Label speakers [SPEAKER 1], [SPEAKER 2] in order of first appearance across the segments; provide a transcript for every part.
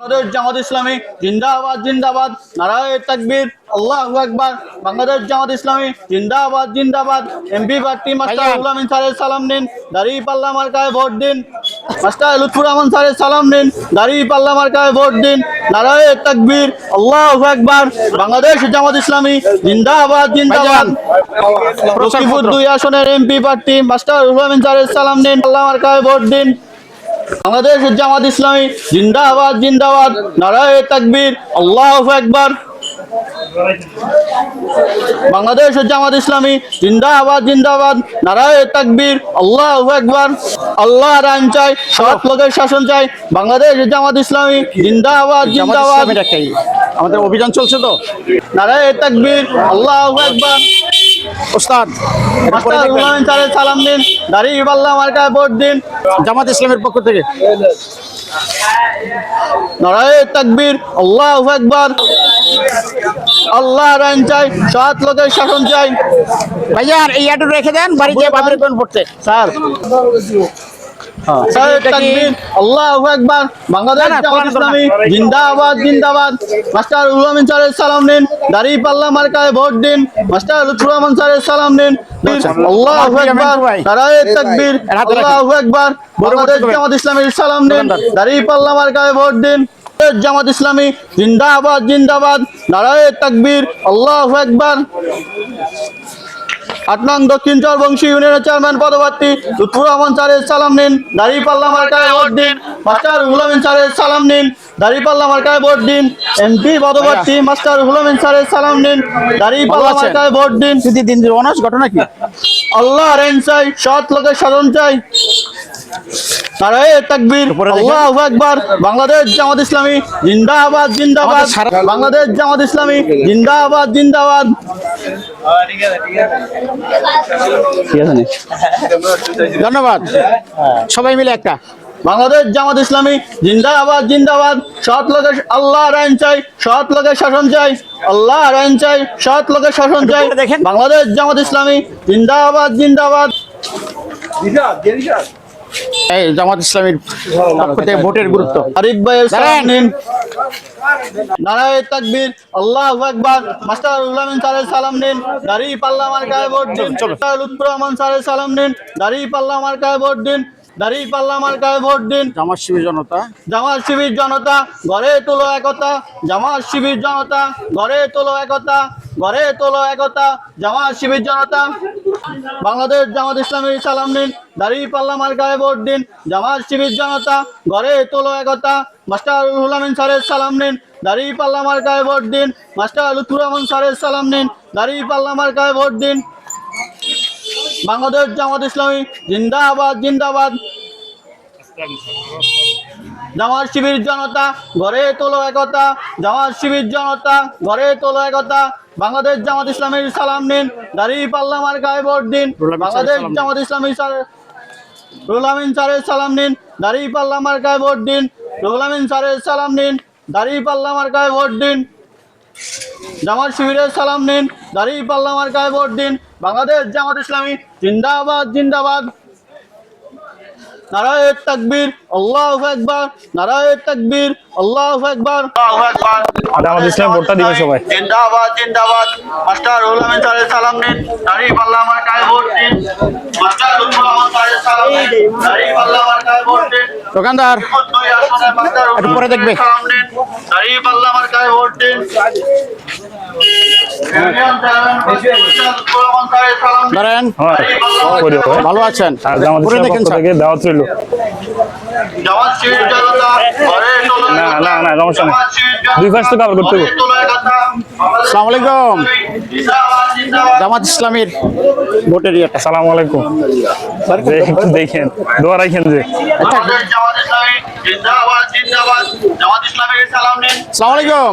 [SPEAKER 1] বাংলাদেশ জামাত ইসলামী জিন্দাবাদ জিন্দাবাদ। নারায় তাকবীর আল্লাহু আকবার। বাংলাদেশ জামাত ইসলামী জিন্দাবাদ জিন্দাবাদ। এমপি প্রার্থী মাস্টার আমিন স্যারের সালাম নিন। দাঁড়িয়ে পাল্লা মার্কায় ভোট দিন। মাস্টার লুৎফুর রহমান স্যারের সালাম নিন। দাঁড়িয়ে পাল্লা মার্কায় ভোট দিন। নারায় তাকবীর আল্লাহু আকবার। বাংলাদেশ জামাত ইসলামী জিন্দাবাদ জিন্দাবাদ। লক্ষ্মীপুর দুই আসনের এমপি প্রার্থী মাস্টার আমিন স্যারের সালাম নিন। পাল্লা মার্কায় ভোট দিন। বাংলাদেশ জামাত ইসলামী জিন্দাবাদ জিন্দাবাদ নারায় তাকবীর আল্লাহ আকবার। বাংলাদেশ জামাত ইসলামী জিন্দাবাদ জিন্দাবাদ নারায় তাকবীর আল্লাহ আকবার। আল্লাহ আইন চাই সৎ লোকের শাসন চাই বাংলাদেশ জামাত ইসলামী জিন্দাবাদ জিন্দাবাদ।
[SPEAKER 2] আমাদের অভিযান চলছে তো?
[SPEAKER 1] নারায় তাকবীর আল্লাহ আকবার।
[SPEAKER 2] ওস্তাদ
[SPEAKER 1] সালাম দিন দাঁড়িয়ে পাল্লা মার্কায় ভোট দিন।
[SPEAKER 2] জামাত ইসলামের পক্ষ থেকে।
[SPEAKER 1] তাকবীর আল্লাহ একবার আল্লাহ রান চাই সাত লোকের শাসন চাই।
[SPEAKER 2] ভাইয়া এই রেখে দেন বাড়িতে কোন পড়তে
[SPEAKER 1] স্যার জিন্দাবাদ জিন্দাবাদ। মাস্টার রুহুল আমিন স্যারের সালাম নিন। দাঁড়িয়ে পাল্লা মার্কায় ভোট দিন। মাস্টার লুৎফুর রহমান স্যারের সালাম নিন। আল্লাহু
[SPEAKER 2] মাফিয়া
[SPEAKER 1] আকবার
[SPEAKER 2] মেন্টু ভাই।
[SPEAKER 1] নারায় তাকবীর
[SPEAKER 2] এর হাতে রাখেন।
[SPEAKER 1] আল্লাহু আকবার। বাংলাদেশ জামাত ইসলামীর সালাম নিন।
[SPEAKER 2] দোকানদার।
[SPEAKER 1] পাল্লা মার্কায় ভোট দিন। জামাত ইসলামী জিন্দাবাদ জিন্দাবাদ। নারায় তাকবীর আল্লাহু আকবার। আট নং দক্ষিণ চরবংশী ইউনিয়নের চেয়ারম্যান পদপ্রার্থী লুৎফুর রহমান স্যারের সালাম নিন। দাঁড়িয়ে পাল্লা মার্কায় ভোট দিন। মাস্টার হুলামিন স্যারের সালাম নিন। দাঁড়িয়ে পাল্লা মার্কায় ভোট দিন। এমপি পদপ্রার্থী মাস্টার হুলামিন স্যারের সালাম নিন। দাঁড়িয়ে
[SPEAKER 2] ভালো
[SPEAKER 1] পাল্লা
[SPEAKER 2] আছেন?
[SPEAKER 1] মার্কায় ভোট দিন।
[SPEAKER 2] দিন অনার্স ঘটনা কি?
[SPEAKER 1] আল্লাহ রেন চাই সৎ লোকের সাধন চাই। বাংলাদেশ জামাত ইসলামী জিন্দাবাদ জিন্দাবাদ বাংলাদেশ জামাত ইসলামী জিন্দাবাদ জিন্দাবাদ। ঠিক আছে নি?
[SPEAKER 2] ধন্যবাদ। সবাই মিলে একটা।
[SPEAKER 1] বাংলাদেশ জামাত ইসলামী জিন্দাবাদ জিন্দাবাদ সৎ লোকের আল্লাহ রায়ন চাই সৎ লোকের শাসন চাই আল্লাহ রায়ন চাই সৎ লোকের শাসন চাই।
[SPEAKER 2] দেখেন।
[SPEAKER 1] বাংলাদেশ জামাত ইসলামী জিন্দাবাদ জিন্দাবাদ।
[SPEAKER 2] এই জামাত ইসলামের পক্ষ থেকে ভোটের গুরুত্ব।
[SPEAKER 1] আরিফ ভাইয়ের সালাম
[SPEAKER 2] দাঁড়ান।
[SPEAKER 1] নিন নারায়ে তাকবীর আল্লাহু আকবার। মাস্টার উল্লামিন স্যারের সালাম নিন দাড়ি পাল্লা মার্কায় ভোট দিন। লুৎফুর রহমান স্যারের সালাম নিন দাড়ি পাল্লা মার্কায় ভোট দিন। দাড়ি পাল্লা মার্কায় ভোট দিন।
[SPEAKER 2] জামাত শিবির জনতা।
[SPEAKER 1] জামাত শিবির জনতা ঘরে তোলো একতা। জামাত শিবির জনতা ঘরে তোলো একতা। ঘরে তোলো একতা। জামাত শিবির জনতা বাংলাদেশ জামাত ইসলামের সালাম নিন দাড়ি পাল্লা মার্কায় ভোট দিন, জামাত শিবির জনতা, ঘরে তোলো একতা, মাস্টার হুলামিন স্যারের সালাম নিন দাড়ি পাল্লা মার্কায় ভোট দিন, মাস্টার লুৎফুর রহমান স্যারের সালাম নিন দাড়ি পাল্লা মার্কায় ভোট দিন। বাংলাদেশ জামাত ইসলামী জিন্দাবাদ জিন্দাবাদ। জামাত শিবির জনতা ঘরে তোলো একতা। জামাত শিবির জনতা ঘরে তোলো একতা। বাংলাদেশ জামাত ইসলামীর সালাম নিন দাঁড়িয়ে পাল্লা মার্কায় ভোট দিন। বাংলাদেশ। জামাত ইসলামী রুহুল আমিন স্যারের সালাম নিন দাঁড়িয়ে পাল্লা মার্কায় ভোট দিন। রুহুল আমিন স্যারের সালাম নিন দাঁড়িয়ে পাল্লা মার্কায় ভোট দিন। জামাত শিবিরের সালাম নিন দাঁড়িয়ে পাল্লা মার্কায় ভোট দিন। বাংলাদেশ জামাত ইসলামী জিন্দাবাদ জিন্দাবাদ। নারায়ে তাকবীর আল্লাহু আকবার নারায়ে তাকবীর আল্লাহু আকবার। আল্লাহু আকবার।
[SPEAKER 3] জামাত ইসলাম ভোটটা দিবে সবাই।
[SPEAKER 1] জিন্দাবাদ জিন্দাবাদ। মাস্টার রুহুল আমিন স্যারের সালাম নিন দাঁড়িয়ে পাল্লা মার্কায় ভোট দিন। মাস্টার স্যারের সালাম নিন দাঁড়িয়ে পাল্লা মার্কায় ভোট দিন।
[SPEAKER 2] দোকানদার একটু পরে দেখবে।
[SPEAKER 1] সালাম নিন দাঁড়িয়ে পাল্লা মার্কায় ভোট দিন।
[SPEAKER 2] ধরেন
[SPEAKER 3] হ্যাঁ।
[SPEAKER 2] ভালো আছেন
[SPEAKER 3] ইসলামের
[SPEAKER 2] দেখেন।
[SPEAKER 3] থেকে দাওয়াত রইল না, না, না, সমস্যা নেই। দুই পাশ করতে হবে।
[SPEAKER 2] আসসালামু আলাইকুম।
[SPEAKER 1] জিন্দাবাদ, জিন্দাবাদ।
[SPEAKER 2] জামাত ইসলামের ভোটের ইয়েটা
[SPEAKER 3] আসসালামু আলাইকুম দেখেন দোয়া রাখেন যে
[SPEAKER 2] আসসালামু আলাইকুম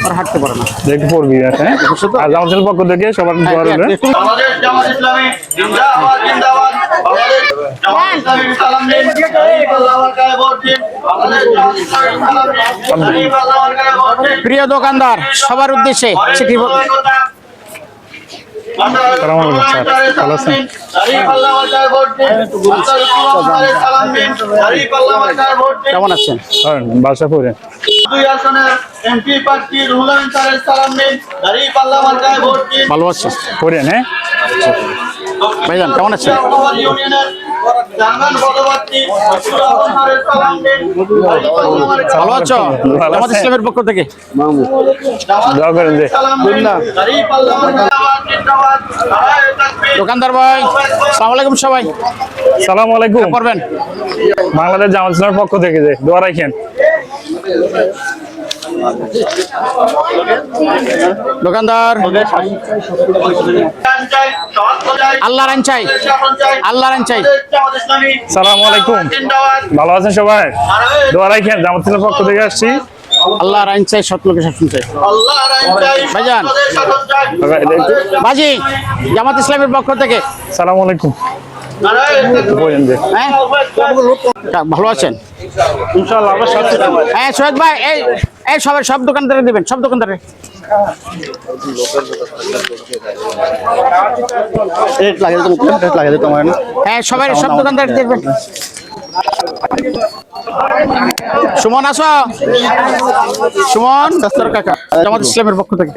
[SPEAKER 2] আর হাঁটতে পারে না।
[SPEAKER 3] দেখতে পড়বি হ্যাঁ? আর জামাতের পক্ষ থেকে সবার দোয়া রইল।
[SPEAKER 1] জামাত ইসলামী জিন্দাবাদ জিন্দাবাদ ভোট দিন
[SPEAKER 2] প্রিয় দোকানদার সবার উদ্দেশ্যে বল-
[SPEAKER 3] সালাম আলাইকুম, স্যার। ভালো আছেন?
[SPEAKER 2] কেমন আছেন?
[SPEAKER 3] বাসা পড়ে
[SPEAKER 1] দুই আসনের এমপি প্রার্থী রুহুল আমিন স্যারের সালাম নিন। দাঁড়িয়ে মার্কায় ভোট দিন।
[SPEAKER 2] ভালো আছেন
[SPEAKER 3] পড়েন হ্যাঁ?
[SPEAKER 2] ভাইজান কেমন আছেন? ভালো আছো? ইসলামের পক্ষ থেকে। দোকানদার ভাই সালাম আলাইকুম সবাই।
[SPEAKER 3] সালাম আলাইকুম।
[SPEAKER 2] করবেন
[SPEAKER 3] বাংলাদেশ জামাত ইসলামের পক্ষ থেকে যে দোয়া রাখেন।
[SPEAKER 2] দোকানদার। আল্লাহ আইন চাই আল্লাহর আইন চাই
[SPEAKER 3] সালাম আলাইকুম। ভালো আছেন সবাই? দোয়া রাখেন জামাত ইসলামের পক্ষ থেকে আসছি।
[SPEAKER 2] আল্লাহর আইন চাই সৎ লোকের শাসন চাই। ভাইজান। বাজি জামাত ইসলামের পক্ষ থেকে।
[SPEAKER 3] সালাম আলাইকুম।
[SPEAKER 2] হ্যাঁ? ভালো আছেন?
[SPEAKER 3] ইনশাআল্লাহ আমরা সাথে।
[SPEAKER 2] হ্যাঁ সোহেদ ভাই এই এই সবাই সব দোকানদারে দিবেন সব দোকানদারে।
[SPEAKER 1] রেট লাগে তো রেট লাগে তো আমার
[SPEAKER 2] হ্যাঁ সবাই সব দোকানদারে দিবেন সুমন আসো। সুমন দস্তর কাকা। জামাত ইসলামের পক্ষ থেকে।